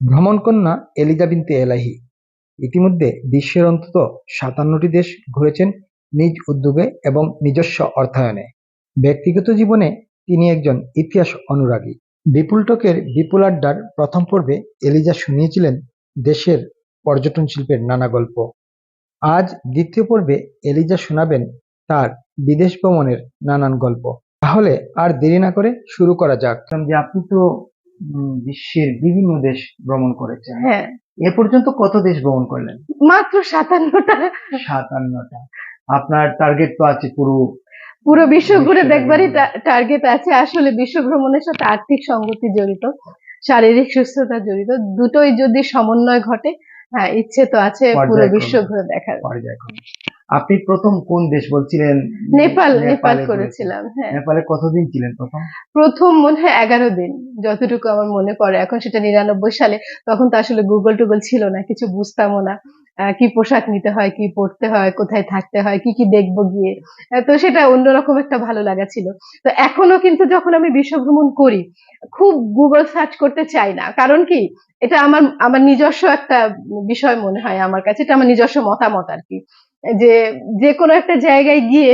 ভ্রমণকন্যা Eliza বিনতে এলাহি। ইতিমধ্যে বিশ্বের অন্তত সাতান্নটি দেশ ঘুরেছেন নিজ উদ্যোগে এবং নিজস্ব অর্থায়নে। ব্যক্তিগত জীবনে তিনি একজন ইতিহাস অনুরাগী। বিপুল টকের বিপুল আড্ডার প্রথম পর্বে এলিজা শুনিয়েছিলেন দেশের পর্যটন শিল্পের নানা গল্প। আজ দ্বিতীয় পর্বে এলিজা শোনাবেন তার বিদেশ ভ্রমণের নানান গল্প। তাহলে আর দেরি না করে শুরু করা যাক। কারণ যে আপনি তো বিশ্বের বিভিন্ন দেশ ভ্রমণ করেছেন হ্যাঁ। এ পর্যন্ত কত দেশ ভ্রমণ করলেন? মাত্র সাতান্নটা। সাতান্নটা। আপনার টার্গেট তো আছে পুরো পুরো বিশ্ব ঘুরে দেখবারই টার্গেট আছে। আসলে বিশ্ব ভ্রমণের সাথে আর্থিক সঙ্গতি জড়িত শারীরিক সুস্থতা জড়িত দুটোই যদি সমন্বয় ঘটে হ্যাঁ ইচ্ছে তো আছে পুরো বিশ্ব ঘুরে দেখার। আপনি প্রথম কোন দেশ বলছিলেন? নেপাল নেপাল করেছিলাম হ্যাঁ। নেপালে কতদিন ছিলেন প্রথম? প্রথম মনে হয় এগারো দিন যতটুকু আমার মনে পড়ে। এখন সেটা নিরানব্বই সালে তখন তো আসলে গুগল টুগল ছিল না কিছু বুঝতামও না। কি পোশাক নিতে হয় কি পড়তে হয় কোথায় থাকতে হয় কি কি দেখব গিয়ে। তো সেটা অন্যরকম একটা ভালো লাগা ছিল। তো এখনও কিন্তু যখন আমি বিশ্ব ভ্রমণ করি খুব গুগল সার্চ করতে চাই না। কারণ কি? এটা আমার আমার নিজস্ব একটা বিষয় মনে হয় আমার কাছে এটা আমার নিজস্ব মতামত আর কি। যে যে কোনো একটা জায়গায় গিয়ে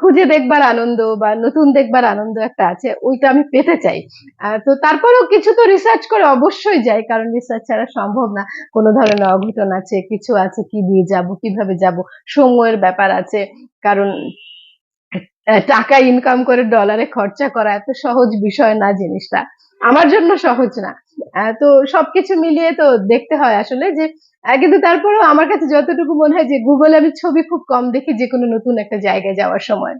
খুঁজে দেখবার আনন্দ বা নতুন দেখবার আনন্দ একটা আছে, ওইটা আমি পেতে চাই। তো তারপরেও কিছু তো রিসার্চ করে অবশ্যই যাই, কারণ রিসার্চ ছাড়া সম্ভব না। কোনো ধরনের অঘটন আছে, কিছু আছে, কি দিয়ে যাব, কীভাবে যাব, সময়ের ব্যাপার আছে, কারণ টাকা ইনকাম করে ডলারে খরচা করা এত সহজ বিষয় না জিনিসটা। আমার জন্য সহজ না। তো সবকিছু মিলিয়ে তো দেখতে হয় আসলে যে কিন্তু তারপরেও আমার কাছে যতটুকু মনে হয় যে গুগলে আমি ছবি খুব কম দেখি যে কোনো নতুন একটা জায়গায় যাওয়ার সময়।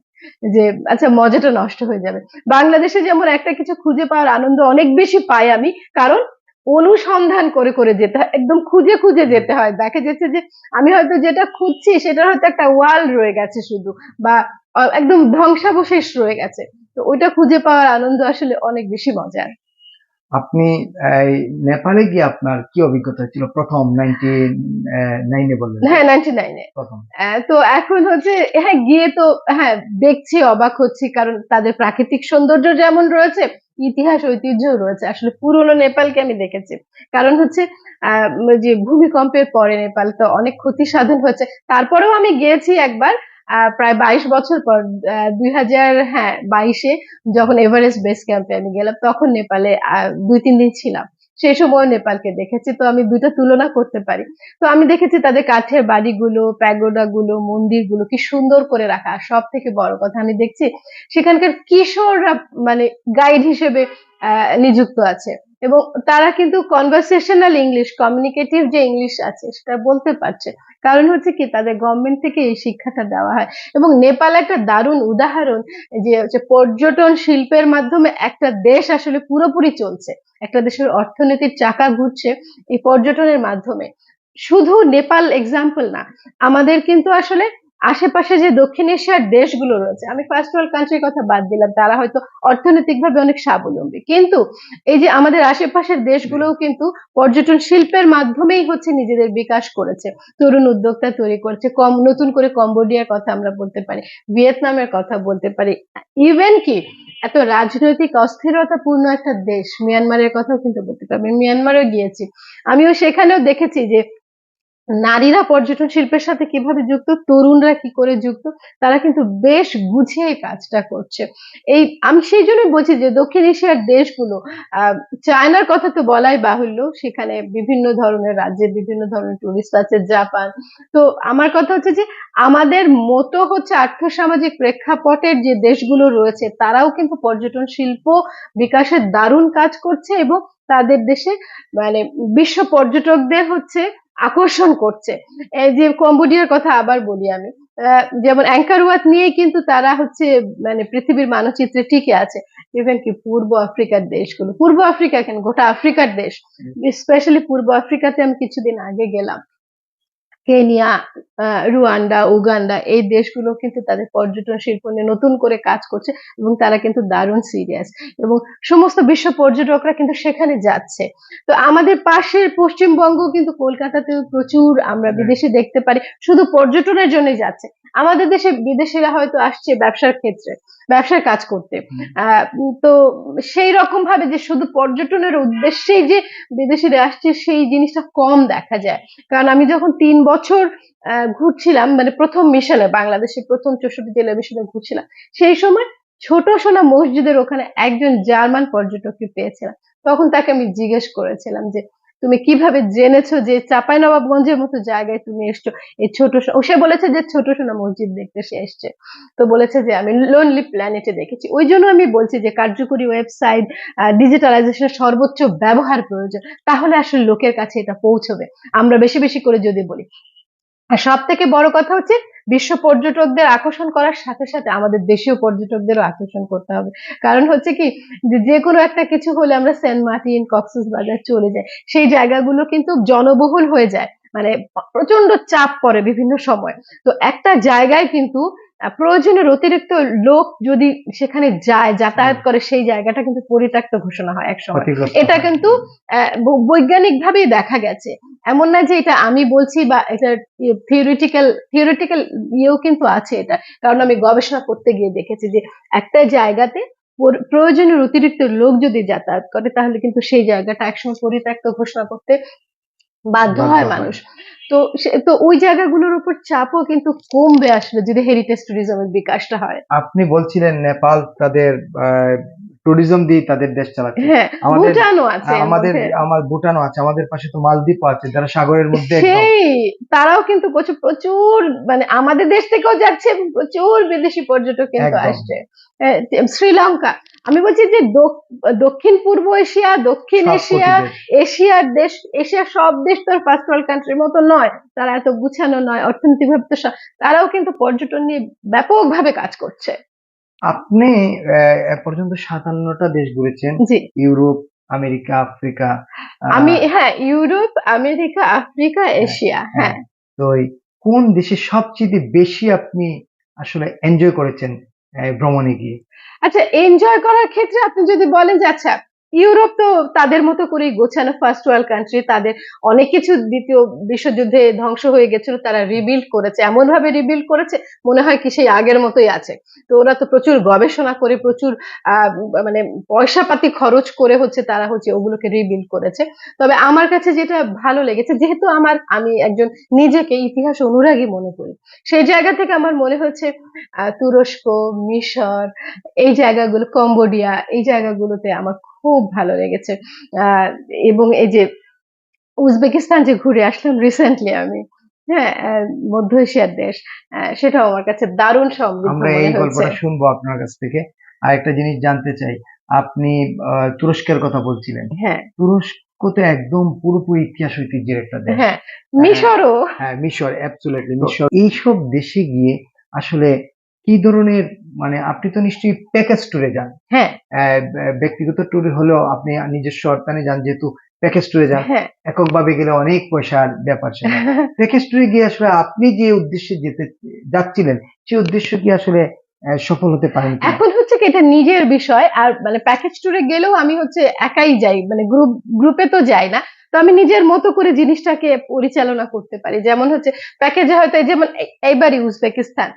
যে আচ্ছা মজাটা নষ্ট হয়ে যাবে। বাংলাদেশে যেমন একটা কিছু খুঁজে পাওয়ার আনন্দ অনেক বেশি পাই আমি, কারণ অনুসন্ধান করে করে যেতে হয়, একদম খুঁজে খুঁজে যেতে হয়। দেখা যাচ্ছে যে, আমি হয়তো যেটা খুঁজছি সেটার হয়তো একটা ওয়াল রয়ে গেছে শুধু, বা একদম ধ্বংসাবশেষ রয়ে গেছে। তো ওইটা খুঁজে পাওয়ার আনন্দ আসলে অনেক বেশি মজার। আপনি এই নেপালে গিয়ে আপনার কি অভিজ্ঞতা ছিল? প্রথম নাইনটি নাইনে বললেন। হ্যাঁ নাইনটি নাইনে। তো এখন হচ্ছে হ্যাঁ গিয়ে তো হ্যাঁ দেখছি অবাক হচ্ছি কারণ তাদের প্রাকৃতিক সৌন্দর্য যেমন রয়েছে ইতিহাস ঐতিহ্য রয়েছে। আসলে পুরনো নেপালকে আমি দেখেছি। কারণ হচ্ছে আহ, যে ভূমিকম্পের পরে নেপাল তো অনেক ক্ষতি সাধন হয়েছে। তারপরেও আমি গিয়েছি একবার প্রায় বাইশ বছর পর দুই হাজার হ্যাঁ বাইশে যখন এভারেস্ট বেস ক্যাম্পে আমি গেলাম, তখন নেপালে দুই, তিন দিন ছিলাম। সেই সময় নেপালকে দেখেছি, তো আমি দুইটা তুলনা করতে পারি। তো আমি দেখেছি তাদের কাঠের বাড়িগুলো প্যাগোডা গুলো মন্দিরগুলো কি সুন্দর করে রাখা। সব থেকে বড় কথা আমি দেখছি, সেখানকার কিশোররা মানে গাইড হিসেবে নিযুক্ত আছে। এবং তারা কিন্তু কনভারসেশনাল ইংলিশ কমিউনিকেটিভ যে ইংলিশ আছে, সেটা বলতে পারছে কারণ হচ্ছে কি, তাদের গভর্নমেন্ট থেকে এই শিক্ষাটা দেওয়া হয়। এবং নেপাল একটা দারুণ উদাহরণ যে হচ্ছে পর্যটন শিল্পের মাধ্যমে একটা দেশ আসলে পুরোপুরি চলছে। একটা দেশের অর্থনীতির চাকা ঘুরছে এই পর্যটনের মাধ্যমে। শুধু নেপাল এক্সাম্পল না, আমাদের কিন্তু আসলে আশেপাশে যে দক্ষিণ এশিয়ার দেশগুলো রয়েছে, আমি ফার্স্ট ওয়ার্ল্ড কান্ট্রির কথা বাদ দিলাম, তারা হয়তো অর্থনৈতিকভাবে অনেক স্বাবলম্বী। কিন্তু এই যে আমাদের আশেপাশের দেশগুলোও কিন্তু পর্যটন শিল্পের মাধ্যমেই হচ্ছে নিজেদের বিকাশ করেছে। তরুণ উদ্যোক্তা তৈরি করেছে, কম, নতুন করে কম্বোডিয়ার কথা আমরা বলতে পারি, ভিয়েতনামের কথা বলতে পারি। ইভেন কি, এত রাজনৈতিক অস্থিরতাপূর্ণ একটা দেশ, মিয়ানমারের কথাও কিন্তু বলতে পারি আমি মিয়ানমারেও গিয়েছি। আমিও সেখানেও দেখেছি যে নারীরা পর্যটন শিল্পের সাথে কীভাবে যুক্ত, তরুণরা কি করে যুক্ত, তারা কিন্তু বেশ গুছিয়ে এই কাজটা করছে। এই, আমি সেই জন্যই বলছি যে দক্ষিণ এশিয়ার দেশগুলো চায়নার কথা তো বলাই বাহুল্য, সেখানে বিভিন্ন ধরনের রাজ্যের বিভিন্ন ধরনের টুরিস্ট আছে, জাপান। তো আমার কথা হচ্ছে যে আমাদের মতো হচ্ছে আর্থসামাজিক প্রেক্ষাপটের যে দেশগুলো রয়েছে, তারাও কিন্তু পর্যটন শিল্প বিকাশের দারুণ কাজ করছে এবং তাদের দেশে মানে বিশ্ব পর্যটকদের হচ্ছে আকর্ষণ করছে। এই যে কম্বোডিয়ার কথা আবার বলি আমি। আহ, যেমন অ্যাঙ্কারওয়াত নিয়ে কিন্তু তারা হচ্ছে মানে পৃথিবীর মানচিত্রে টিকে আছে। ইভেন কি পূর্ব আফ্রিকার দেশগুলো। পূর্ব আফ্রিকা কেন? গোটা আফ্রিকার দেশ। স্পেশালি পূর্ব আফ্রিকাতে আমি কিছুদিন আগে গেলাম। কেনিয়া রুয়ান্ডা উগান্ডা এই দেশগুলো কিন্তু তাদের পর্যটন শিল্প নিয়ে নতুন করে কাজ করছে এবং তারা কিন্তু দারুণ সিরিয়াস এবং সমস্ত বিশ্ব পর্যটকরা কিন্তু সেখানে যাচ্ছে। তো আমাদের পাশের পশ্চিমবঙ্গ কিন্তু কলকাতাতেও প্রচুর আমরা বিদেশি বিদেশে দেখতে পারি শুধু পর্যটনের জন্যই যাচ্ছে আমাদের দেশে বিদেশিরা হয়তো আসছে ব্যবসার ক্ষেত্রে ব্যবসার কাজ করতে। তো সেই রকম ভাবে যে শুধু পর্যটনের উদ্দেশ্যেই যে বিদেশিরা আসছে সেই জিনিসটা কম দেখা যায়। কারণ আমি যখন তিন বছর আহ, ঘুরছিলাম মানে প্রথম মিশনে বাংলাদেশের প্রথম চৌষট্টি জেলা মিশনে ঘুরছিলাম সেই সময় ছোট সোনা মসজিদের ওখানে একজন জার্মান পর্যটককে পেয়েছিলাম। তখন তাকে আমি জিজ্ঞেস করেছিলাম যে তুমি কীভাবে জেনেছো যে চাপাই নবাবগঞ্জের মতো জায়গায় তুমি এসছো? এই ছোট ও সে বলেছে যে ছোট সোনা মসজিদ দেখতে সে এসছে। তো বলেছে যে আমি লোনলি প্ল্যানেটে দেখেছি। ওই জন্য আমি বলছি যে কার্যকরী ওয়েবসাইট ডিজিটালাইজেশনের সর্বোচ্চ ব্যবহার প্রয়োজন। তাহলে আসলে লোকের কাছে এটা পৌঁছবে। আমরা বেশি বেশি করে যদি বলি। আর সব থেকে বড় কথা হচ্ছে বিশ্ব পর্যটকদের আকর্ষণ করার সাথে সাথে আমাদের দেশীয় পর্যটকদেরও আকর্ষণ করতে হবে। কারণ হচ্ছে কি, যে কোনো একটা কিছু হলে আমরা সেন্ট মার্টিন, কক্সেস বাজার চলে যাই। সেই জায়গাগুলো কিন্তু জনবহুল হয়ে যায়। মানে প্রচণ্ড চাপ পরে বিভিন্ন সময়। তো একটা জায়গায় কিন্তু প্রয়োজনের অতিরিক্ত লোক যদি সেখানে যায় যাতায়াত করে সেই জায়গাটা কিন্তু পরিত্যক্ত ঘোষণা হয় এক সময়। ক্ষতিগ্রস্ত এটা কিন্তু বৈজ্ঞানিক ভাবেই দেখা গেছে। এমন না যে এটা আমি বলছি বা এটা থিওরিটিক্যাল থিওরিটিক্যাল ইয়েও কিন্তু আছে এটা। কারণ আমি গবেষণা করতে গিয়ে দেখেছি যে একটা জায়গাতে পর- প্রয়োজনের অতিরিক্ত লোক যদি যাতায়াত করে তাহলে কিন্তু সেই জায়গাটা একসময় পরিত্যক্ত ঘোষণা করতে বাধ্য হয়। মানুষ তো সে- তো ওই জায়গাগুলোর উপর চাপও কিন্তু কমবে আসলে যদি হেরিটেজ ট্যুরিজমের বিকাশটা হয় আপনি বলছিলেন নেপাল তাদের ট্যুরিজম দিয়ে তাদের দেশ চালাচ্ছে। হ্যাঁ আমাদের আমাদের আমার ভুটানও আছে আমাদের পাশে তো মালদ্বীপও আছে যারা সাগরের মধ্যে তারাও কিন্তু প্রচুর প্রচুর মানে আমাদের দেশ থেকেও যাচ্ছে প্রচুর বিদেশি পর্যটক কিন্তু আসছে। শ্রীলঙ্কা আমি বলছি যে দক্ষিণ পূর্ব এশিয়া দক্ষিণ এশিয়া এশিয়ার দেশ এশিয়ার সব দেশ তো ফার্স্ট ওয়ার্ল্ড কান্ট্রির মতো নয় তারা এত গুছানো নয় অর্থনৈতিকভাবে তো তারাও কিন্তু পর্যটন নিয়ে ব্যাপকভাবে কাজ করছে। আপনি এ পর্যন্ত সাতান্নটা দেশ ঘুরেছেন। জি। ইউরোপ আমেরিকা আফ্রিকা আহ, আমি হ্যাঁ ইউরোপ আমেরিকা আফ্রিকা এশিয়া হ্যাঁ। তো এই কোন দেশে সবচেয়ে বেশি আপনি আসলে এনজয় করেছেন ভ্রমণে গিয়ে? আচ্ছা এনজয় করার ক্ষেত্রে আপনি যদি বলেন যে আচ্ছা ইউরোপ তো তাদের মতো করেই গোছানো ফার্স্ট ওয়ার্ল্ড কান্ট্রি তাদের অনেক কিছু দ্বিতীয় বিশ্বযুদ্ধে ধ্বংস হয়ে গেছিল, তারা রিবিল্ড করেছে এমন ভাবে রিবিল্ড করেছে, মনে হয় কি সেই আগের মতোই আছে। তো ওরা তো প্রচুর গবেষণা করে, প্রচুর মানে পয়সা পাতি খরচ করে হচ্ছে তারা হচ্ছে ওগুলোকে রিবিল্ড করেছে। তবে আমার কাছে যেটা ভালো লেগেছে, যেহেতু আমার, আমি একজন নিজেকে ইতিহাস অনুরাগী মনে করি, সেই জায়গা থেকে আমার মনে হচ্ছে তুরস্ক, মিশর, এই জায়গাগুলো, কম্বোডিয়া, এই জায়গাগুলোতে আমার খুব ভালো লেগেছে। এবং এই যে উজবেকিস্তান যে ঘুরে আসলাম রিসেন্টলি আমি হ্যাঁ মধ্য এশিয়ার দেশ সেটাও আমার কাছে দারুণ সমৃদ্ধ আমরা এই গল্পটা শুনব আপনার কাছ থেকে। আর একটা জিনিস জানতে চাই আপনি তুরস্কের কথা বলছিলেন। হ্যাঁ। তুরস্ক তো একদম পুরোপুরি ইতিহাস ঐতিহ্যের একটা দেশ। হ্যাঁ মিশরও। হ্যাঁ মিশর অ্যাবসুলেটলি মিশর। এইসব দেশে গিয়ে আসলে কি ধরনের মানে আপনি তো নিশ্চয়ই প্যাকেজ ট্যুরে যান। হ্যাঁ। ব্যক্তিগত ট্যুরে হলেও আপনি নিজস্ব অর্থানে যান যেহেতু প্যাকেজ ট্যুরে যান। হ্যাঁ। এককভাবে গেলে অনেক পয়সার ব্যাপার সেটা প্যাকেজ ট্যুরে গিয়ে আসলে আপনি যে উদ্দেশ্যে যেতে যাচ্ছিলেন সেই উদ্দেশ্য কি আসলে সফল হতে পারেন এখন হচ্ছে কি এটা নিজের বিষয়। আর মানে প্যাকেজ ট্যুরে গেলেও আমি হচ্ছে একাই যাই মানে গ্রুপ গ্রুপে তো যাই না। তো আমি নিজের মতো করে জিনিসটাকে পরিচালনা করতে পারি। যেমন হচ্ছে প্যাকেজে হয়তো যেমন এই- এইবারই উজবেকিস্তান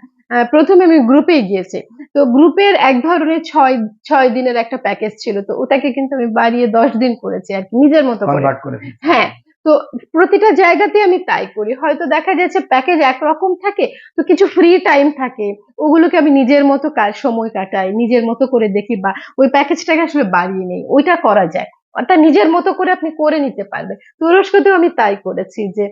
প্রথমে আমি গ্রুপেই গিয়েছি। তো গ্রুপের এক ধরনের ছয় ছয় দিনের একটা প্যাকেজ ছিল। তো ওটাকে কিন্তু আমি বাড়িয়ে দশ দিন করেছি আর কি নিজের মতো করে। হ্যাঁ তো প্রতিটা জায়গাতে আমি তাই করি। হয়তো দেখা যাচ্ছে প্যাকেজ একরকম থাকে তো কিছু ফ্রি টাইম থাকে। ওগুলোকে আমি নিজের মতো কাজ সময় কাটাই নিজের মতো করে দেখি বা ওই প্যাকেজটাকে আসলে বাড়িয়ে নেই। ওইটা করা যায়। অর্থাৎ নিজের মতো করে আপনি করে নিতে পারবেন। তুরস্কতেও আমি তাই করেছি যে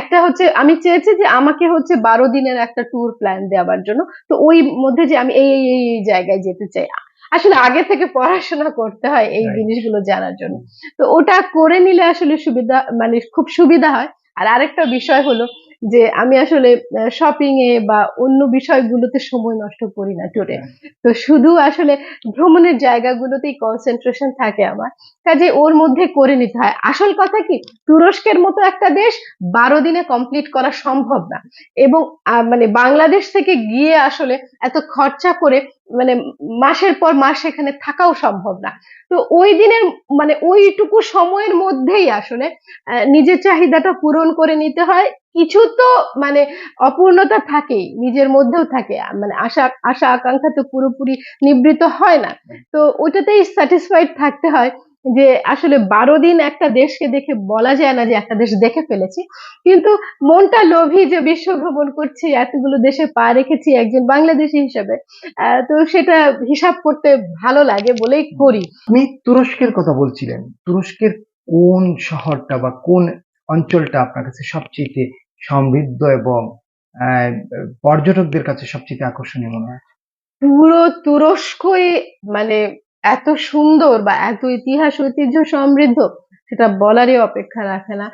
একটা হচ্ছে আমি চেয়েছি যে আমাকে হচ্ছে বারো দিনের একটা ট্যুর প্ল্যান দেওয়ার জন্য। তো ওই মধ্যে যে আমি এই এই এই এই জায়গায় যেতে চাই। আসলে আগে থেকে পড়াশোনা করতে হয় এই জিনিসগুলো জানার জন্য। তো ওটা করে নিলে আসলে সুবিধা মানে খুব সুবিধা হয়। আর আরেকটা বিষয় হলো যে আমি আসলে শপিং এ বা অন্য বিষয়গুলোতে সময় নষ্ট করি না ট্যুরে তো শুধু আসলে ভ্রমণের জায়গাগুলোতেই কনসেন্ট্রেশন থাকে আমার। কাজে ওর মধ্যে করে নিতে হয়। আসল কথা কি? তুরস্কের মতো একটা দেশ বারো দিনে কমপ্লিট করা সম্ভব না। এবং মানে বাংলাদেশ থেকে গিয়ে আসলে এত খরচা করে মানে মাসের পর মাস সেখানে থাকাও সম্ভব না। তো ওই দিনের মানে ওইটুকু সময়ের মধ্যেই আসলে আহ, নিজের চাহিদাটা পূরণ করে নিতে হয়। কিছু তো মানে অপূর্ণতা থাকেই, নিজের মধ্যেও থাকে। মানে আশা আশা, আকাঙ্ক্ষা তো পুরোপুরি নিবৃত হয় না। তো ওটাতেই স্যাটিসফাইড থাকতে হয় যে আসলে বারো দিন একটা দেশকে দেখে বলা যায় না যে একটা দেশ দেখে ফেলেছি। কিন্তু মনটা লোভী যে বিশ্ব ভ্রমণ করছি, এতগুলো দেশে পা রেখেছি, একজন বাংলাদেশি হিসেবে তো সেটা হিসাব করতে ভালো লাগে বলেই করি। আপনি তুরস্কের কথা বলছিলেন। তুরস্কের কোন শহরটা বা কোন অঞ্চলটা আপনার কাছে সবচেয়ে সমৃদ্ধ এবং পর্যটকদের কাছে সবচেয়ে আকর্ষণীয় মনে হয়। পুরো তুরস্কই মানে এত সুন্দর বা এত ইতিহাস ঐতিহ্য সমৃদ্ধ সেটা বলারই অপেক্ষা রাখে না।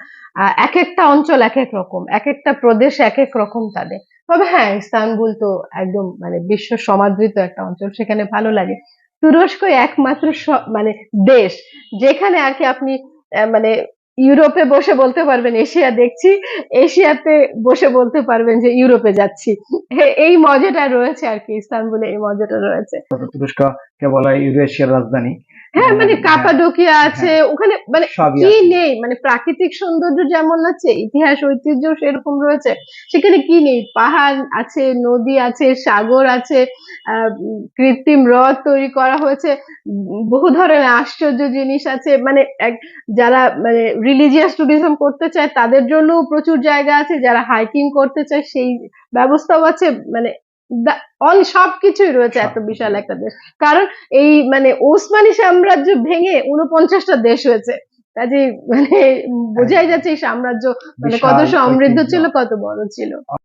এক একটা অঞ্চল এক এক রকম এক একটা প্রদেশ এক এক রকম তাদের। তবে হ্যাঁ ইস্তানবুল তো একদম মানে বিশ্ব সমাদৃত একটা অঞ্চল, সেখানে ভালো লাগে। তুরস্ক একমাত্র মানে দেশ যেখানে আর কি আপনি মানে ইউরোপে বসে বলতে পারবেন, এশিয়া দেখছি, এশিয়াতে বসে বলতে পারবেন যে ইউরোপে যাচ্ছি। এই মজাটা রয়েছে আর কি, ইস্তানবুলে এই মজাটা রয়েছে। তুরস্ক কে বলা ইউরেশিয়ার রাজধানী। হ্যাঁ মানে হ্যাঁ, কাপাডোকিয়া আছে ওখানে মানে কি নেই? মানে প্রাকৃতিক সৌন্দর্য যেমন আছে ইতিহাস ঐতিহ্য সেরকম রয়েছে সেখানে কি নেই? পাহাড় আছে নদী আছে সাগর আছে আহ, কৃত্রিম হ্রদ তৈরি করা হয়েছে বহু ধরনের আশ্চর্য জিনিস আছে। মানে এক যারা মানে রিলিজিয়াস ট্যুরিজম করতে চায় তাদের জন্য প্রচুর জায়গা আছে যারা হাইকিং করতে চায় সেই ব্যবস্থাও আছে মানে দা- অন সবকিছুই রয়েছে এত বিশাল একটা দেশ। কারণ এই মানে ওসমানী সাম্রাজ্য ভেঙে উনপঞ্চাশটা দেশ হয়েছে। কাজে মানে বোঝাই যাচ্ছে এই সাম্রাজ্য মানে কত সমৃদ্ধ ছিল কত বড় ছিল।